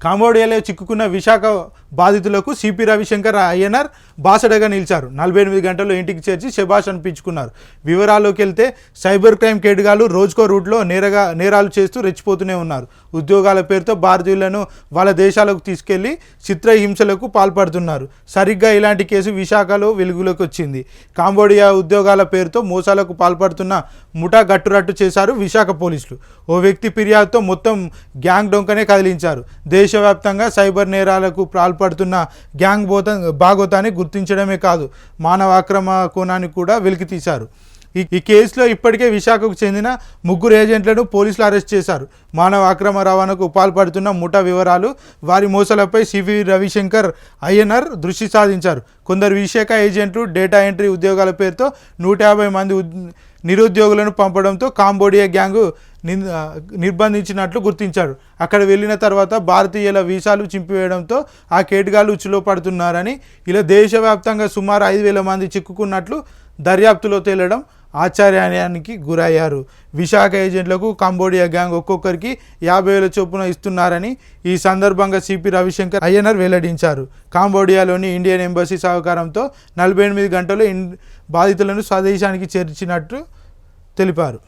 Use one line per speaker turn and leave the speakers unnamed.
కాంబోడియాలో చిక్కుకున్న విశాఖ బాధితులకు సిపి రవిశంకర్ అయ్యనర్ బాసడగా నిలిచారు. నలభై ఎనిమిది గంటల్లో ఇంటికి చేర్చి శభాష్ అనిపించుకున్నారు. వివరాల్లోకి వెళ్తే సైబర్ క్రైమ్ కేటుగాలు రోజుకో రూట్లో నేరగా నేరాలు చేస్తూ రెచ్చిపోతూనే ఉన్నారు. ఉద్యోగాల పేరుతో భారతీయులను వాళ్ళ దేశాలకు తీసుకెళ్ళి చిత్రహింసలకు పాల్పడుతున్నారు. సరిగ్గా ఇలాంటి కేసు విశాఖలో వెలుగులోకి వచ్చింది. కాంబోడియా ఉద్యోగాల పేరుతో మోసాలకు పాల్పడుతున్న ముఠా గట్టురట్టు చేశారు విశాఖ పోలీసులు. ఓ వ్యక్తి ఫిర్యాదుతో మొత్తం గ్యాంగ్ డొంకనే కదిలించారు. దేశవ్యాప్తంగా సైబర్ నేరాలకు పాల్పడుతున్న గ్యాంగ్ బోత భాగోతాన్ని గుర్తించడమే కాదు మానవ అక్రమ కోణాన్ని కూడా వెలికితీశారు ఈ ఈ కేసులో ఇప్పటికే విశాఖకు చెందిన ముగ్గురు ఏజెంట్లను పోలీసులు అరెస్ట్ చేశారు. మానవ అక్రమ రవాణాకు పాల్పడుతున్న ముఠా వివరాలు వారి మోసలపై సివి రవిశంకర్ అయ్యనర్ దృష్టి సాధించారు కొందరు విశాఖ ఏజెంట్లు డేటా ఎంట్రీ ఉద్యోగాల పేరుతో నూట యాభై మంది నిరుద్యోగులను పంపడంతో కాంబోడియా గ్యాంగు నిర్బంధించినట్లు గుర్తించారు అక్కడ వెళ్ళిన తర్వాత భారతీయుల వీసాలు చింపివేయడంతో ఆ కేటగాళ్ళు ఉచ్చులో పడుతున్నారని ఇలా దేశవ్యాప్తంగా సుమారు ఐదు వేల మంది చిక్కుకున్నట్లు దర్యాప్తులో తేలడం ఆశ్చర్యానికి గురయ్యారు. విశాఖ ఏజెంట్లకు కంబోడియా గ్యాంగ్ ఒక్కొక్కరికి యాభై వేల చొప్పున ఇస్తున్నారని ఈ సందర్భంగా సిపి రవిశంకర్ అయ్యనర్ వెల్లడించారు. కాంబోడియాలోని ఇండియన్ ఎంబసీ సహకారంతో నలభై ఎనిమిది గంటలు ఇన్ బాధితులను స్వదేశానికి చేర్చినట్టు తెలిపారు.